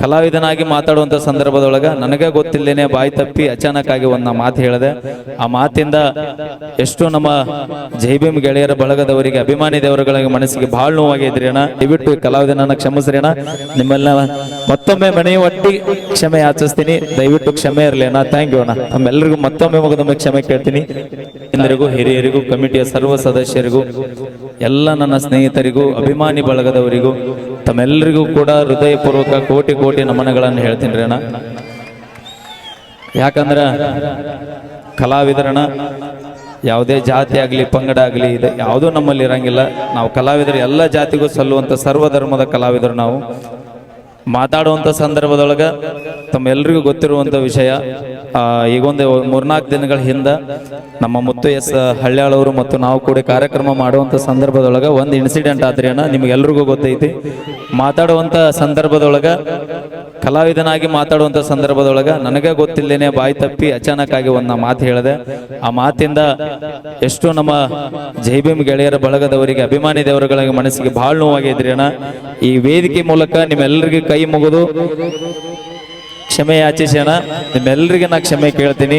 ಕಲಾವಿದನಾಗಿ ಮಾತಾಡುವಂತ ಸಂದರ್ಭದೊಳಗ ನನಗೆ ಗೊತ್ತಿಲ್ಲೇನೆ ಬಾಯಿ ತಪ್ಪಿ ಅಚಾನಕ್ ಆಗಿ ಒಂದ್ ಮಾತು ಹೇಳಿದೆ. ಆ ಮಾತಿಂದ ಎಷ್ಟು ನಮ್ಮ ಜೈಬಿಮ್ ಗೆಳೆಯರ ಬಳಗದವರಿಗೆ, ಅಭಿಮಾನಿ ದೇವರುಗಳಿಗೆ ಮನಸ್ಸಿಗೆ ಬಹಳ ನೋವಾಗಿದ್ರಿ ಅಣ್ಣ. ದಯವಿಟ್ಟು ಕಲಾವಿದನನ್ನು ಅಣ್ಣ. ನಿಮ್ಮೆಲ್ಲ ಮತ್ತೊಮ್ಮೆ ಮನೆಯ ಒಟ್ಟಿ ಕ್ಷಮೆ ಆಚರಿಸ್ತೀನಿ ದಯವಿಟ್ಟು ಕ್ಷಮೆ ಇರಲಿ ಥ್ಯಾಂಕ್ ಯು ಅಣ್ಣ. ನಮ್ಮೆಲ್ಲರಿಗೂ ಮತ್ತೊಮ್ಮೆ ಮಗದೊಮ್ಮೆ ಕ್ಷಮೆ ಕೇಳ್ತೀನಿ. ಎಲ್ಲರಿಗೂ ಹಿರಿಯರಿಗೂ, ಕಮಿಟಿಯ ಸರ್ವ ಸದಸ್ಯರಿಗೂ, ಎಲ್ಲ ನನ್ನ ಸ್ನೇಹಿತರಿಗೂ, ಅಭಿಮಾನಿ ಬಳಗದವರಿಗೂ ತಮ್ಮೆಲ್ಲರಿಗೂ ಕೂಡ ಹೃದಯಪೂರ್ವಕ ಕೋಟಿ ಕೋಟಿ ನಮನಗಳನ್ನು ಹೇಳ್ತೀನಿ ರೀ ಅಣ್ಣ. ಯಾಕಂದ್ರೆ ಕಲಾವಿದರಣ ಯಾವುದೇ ಜಾತಿ ಆಗಲಿ, ಪಂಗಡ ಆಗಲಿ, ಇದೆ ಯಾವುದೂ ನಮ್ಮಲ್ಲಿ ಇರಂಗಿಲ್ಲ. ನಾವು ಕಲಾವಿದರು ಎಲ್ಲ ಜಾತಿಗೂ ಸಲ್ಲುವಂಥ ಸರ್ವಧರ್ಮದ ಕಲಾವಿದರು ನಾವು. ಮಾತಾಡುವಂಥ ಸಂದರ್ಭದೊಳಗೆ ತಮ್ಮೆಲ್ಲರಿಗೂ ಗೊತ್ತಿರುವಂಥ ವಿಷಯ ಈಗೊಂದು ಮೂರ್ನಾಲ್ಕು ದಿನಗಳ ಹಿಂದೆ ನಮ್ಮ ಮುತ್ತು ಎಸ್ ಹಳ್ಯಾಳವರು ಮತ್ತು ನಾವು ಕೂಡ ಕಾರ್ಯಕ್ರಮ ಮಾಡುವಂಥ ಸಂದರ್ಭದೊಳಗೆ ಒಂದು ಇನ್ಸಿಡೆಂಟ್ ಆದ್ರಿ ನಿಮ್ಗೆಲ್ರಿಗೂ ಗೊತ್ತೈತಿ. ಮಾತಾಡುವಂಥ ಸಂದರ್ಭದೊಳಗೆ, ಕಲಾವಿದನಾಗಿ ಮಾತಾಡುವಂಥ ಸಂದರ್ಭದೊಳಗ ನನಗೆ ಗೊತ್ತಿಲ್ಲೇನೆ ಬಾಯಿ ತಪ್ಪಿ ಅಚಾನಕ್ ಆಗಿ ಒಂದ್ ಮಾತು ಹೇಳಿದೆ. ಆ ಮಾತಿಂದ ಎಷ್ಟು ನಮ್ಮ ಜೈಬಿಮ್ ಗೆಳೆಯರ ಬಳಗದವರಿಗೆ, ಅಭಿಮಾನಿ ದೇವರುಗಳಿಗೆ ಮನಸ್ಸಿಗೆ ಬಹಳ ನೋವಾಗಿದ್ರಿ ಅಣ್ಣ. ಈ ವೇದಿಕೆ ಮೂಲಕ ನಿಮ್ಮೆಲ್ಲರಿಗೂ ಕೈ ಮುಗಿದು ಕ್ಷಮೆ ಯಾಚಿಸೋಣ ನಿಮ್ಮೆಲ್ಲರಿಗೆ ನಾ ಕ್ಷಮೆ ಕೇಳ್ತೀನಿ.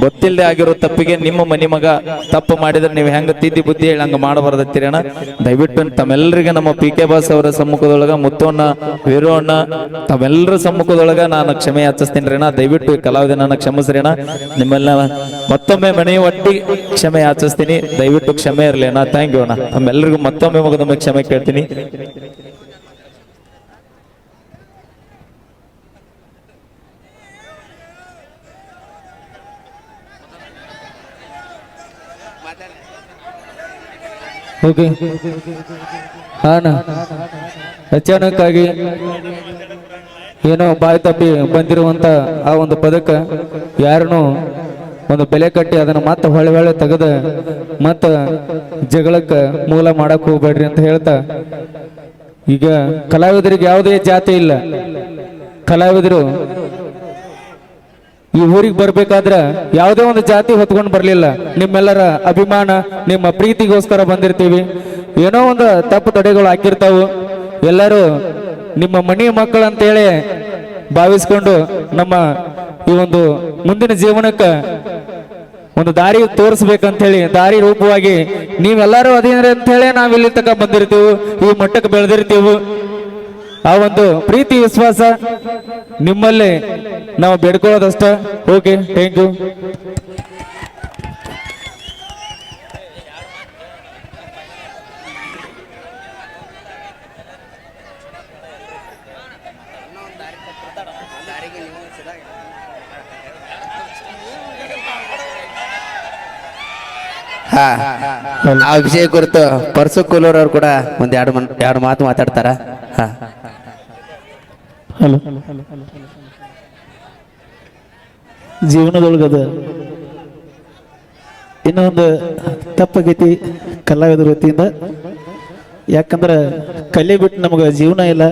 ಗೊತ್ತಿಲ್ಲದೆ ಆಗಿರೋ ತಪ್ಪಿಗೆ ನಿಮ್ಮ ಮನಿ ಮಗ ತಪ್ಪು ಮಾಡಿದ್ರೆ ನೀವು ಹೆಂಗ ತಿದ್ದಿ ಬುದ್ಧಿ ಹೇಳಿ ಹಂಗ ಮಾಡಬಾರ್ದತ್ತೀರಣ್ಣ ದಯವಿಟ್ಟು ತಮ್ಮೆಲ್ಲರಿಗೆ ನಮ್ಮ ಪಿ ಕೆ ಬಾಸ್ ಅವರ ಸಮ್ಮುಖದೊಳಗ ಮುತ್ತೋಣ್ಣ, ವೀರೋಣ್ಣ, ತಮ್ಮೆಲ್ಲರ ಸಮ್ಮುಖದೊಳಗ ನಾನು ಕ್ಷಮೆ ಯಾಚಿಸ್ತೀನಿ ರೀ ದಯವಿಟ್ಟು ಕ್ಷಮಿಸ್ರಿ ಅಣ್ಣ. ನಿಮ್ಮೆಲ್ಲ ಮತ್ತೊಮ್ಮೆ ಮನೆ ಒಟ್ಟಿ ಕ್ಷಮೆ ಯಾಚಿಸ್ತೀನಿ. ದಯವಿಟ್ಟು ಕ್ಷಮೆ ಇರಲಿ ಅಣ್ಣ. ಥ್ಯಾಂಕ್ ಯು ಅಣ್ಣ. ತಮ್ಮೆಲ್ಲರಿಗೂ ಮತ್ತೊಮ್ಮೆ ಮಗದೊಮ್ಮೆ ಕ್ಷಮೆ ಕೇಳ್ತೀನಿ. ಓಕೆ ಆಗಿ ಏನೋ ಬಾಯಿ ತಪ್ಪಿ ಬಂದಿರುವಂತ ಆ ಒಂದು ಪದಕ ಯಾರನ್ನೂ ಒಂದು ಬೆಲೆ ಕಟ್ಟಿ ಅದನ್ನ ಮತ್ತೆ ಹೊಳೆ ಹೊಳೆ ತೆಗೆದ ಮತ್ತ ಜಗಳಕ್ಕೆ ಮೂಲ ಮಾಡಕ್ ಹೋಗ್ಬೇಡ್ರಿ ಅಂತ ಹೇಳ್ತಾ, ಈಗ ಕಲಾವಿದರಿಗೆ ಯಾವುದೇ ಜಾತಿ ಇಲ್ಲ. ಕಲಾವಿದರು ಈ ಊರಿಗೆ ಬರ್ಬೇಕಾದ್ರ ಯಾವುದೇ ಒಂದು ಜಾತಿ ಹೊತ್ಕೊಂಡು ಬರಲಿಲ್ಲ. ನಿಮ್ಮೆಲ್ಲರ ಅಭಿಮಾನ, ನಿಮ್ಮ ಪ್ರೀತಿಗೋಸ್ಕರ ಬಂದಿರ್ತೀವಿ. ಏನೋ ಒಂದು ತಪ್ಪು ತಡೆಗಳು ಹಾಕಿರ್ತಾವು. ಎಲ್ಲರೂ ನಿಮ್ಮ ಮನೆಯ ಮಕ್ಕಳು ಅಂತೇಳಿ ಭಾವಿಸ್ಕೊಂಡು ನಮ್ಮ ಈ ಒಂದು ಮುಂದಿನ ಜೀವನಕ್ಕೆ ಒಂದು ದಾರಿ ತೋರಿಸ್ಬೇಕಂತ ಹೇಳಿ ದಾರಿ ರೂಪವಾಗಿ ನೀವೆಲ್ಲರೂ ಅದೇನ್ರಿ ಅಂತ ಹೇಳಿ ನಾವ್ ಇಲ್ಲಿ ತಕ ಬಂದಿರ್ತೀವಿ. ಈ ಮಟ್ಟಕ್ಕೆ ಬೆಳೆದಿರ್ತೀವಿ. ಆ ಒಂದು ಪ್ರೀತಿ, ವಿಶ್ವಾಸ ನಿಮ್ಮಲ್ಲಿ ನಾವು ಬೇಡ್ಕೊಳ್ಳೋದಷ್ಟ. ಓಕೆ ಥ್ಯಾಂಕ್ ಯು ಹಾ ಆ ವಿಷಯ ಕುರಿತು ಪರ್ಸು ಕೂಲೂರ್ ಅವ್ರು ಕೂಡ ಒಂದ್ ಎರಡು ಮನ್ ಎರಡು ಮಾತು ಮಾತಾಡ್ತಾರ. ಹಾ. ಹಲೋ ಜೀವನದೊಳಗದ ಇನ್ನೊಂದು ತಪ್ಪಾಗೈತಿ ಕಲಾವಿದರ ವತಿಯಿಂದ. ಯಾಕಂದ್ರೆ ಕಲೆ ಬಿಟ್ಟು ನಮಗೆ ಜೀವನ ಇಲ್ಲ.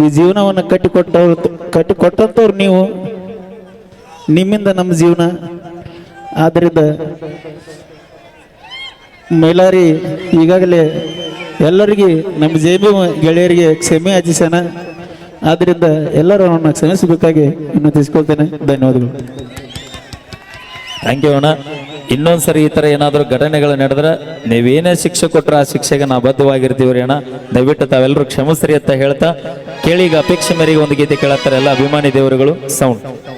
ಈ ಜೀವನವನ್ನು ಕಟ್ಟಿಕೊಟ್ಟವ್ರು, ಕಟ್ಟಿಕೊಟ್ಟಂಥವ್ರು ನೀವು, ನಿಮ್ಮಿಂದ ನಮ್ಮ ಜೀವನ. ಆದ್ದರಿಂದ ಮೈಲಾರಿ ಈಗಾಗಲೇ ಎಲ್ಲರಿಗೆ, ನಮ್ಮ ಜೇಬಿ ಗೆಳೆಯರಿಗೆ ಕ್ಷಮೆ ಯಾಚಿಸೋಣ ಆದ್ದರಿಂದ ಎಲ್ಲರೂ ಅವನ್ನ ಕ್ಷಮಿಸಬೇಕಾಗಿ ವಿನಂತಿಸ್ಕೊಳ್ತೇನೆ ಧನ್ಯವಾದಗಳು. ಥ್ಯಾಂಕ್ ಯು ಅಣ್ಣ. ಇನ್ನೊಂದ್ಸರಿ ಈ ತರ ಏನಾದರೂ ಘಟನೆಗಳು ನಡೆದ್ರೆ ನೀವೇನೇ ಶಿಕ್ಷೆ ಕೊಟ್ಟರೆ ಆ ಶಿಕ್ಷೆಗೆ ನಾವು ಬದ್ಧವಾಗಿರ್ತೀವಿ ರೀ ಅಣ್ಣ. ದಯವಿಟ್ಟು ತಾವೆಲ್ಲರೂ ಕ್ಷಮಿಸ್ರಿ ಅಂತ ಹೇಳ್ತಾ ಕೇಳಿ ಈಗ ಅಪೇಕ್ಷೆ ಮೇರೆಗೆ ಒಂದು ಗೀತೆ ಕೇಳತ್ತಾರೆ ಎಲ್ಲ ಅಭಿಮಾನಿ ದೇವರುಗಳು. ಸೌಂಡ್.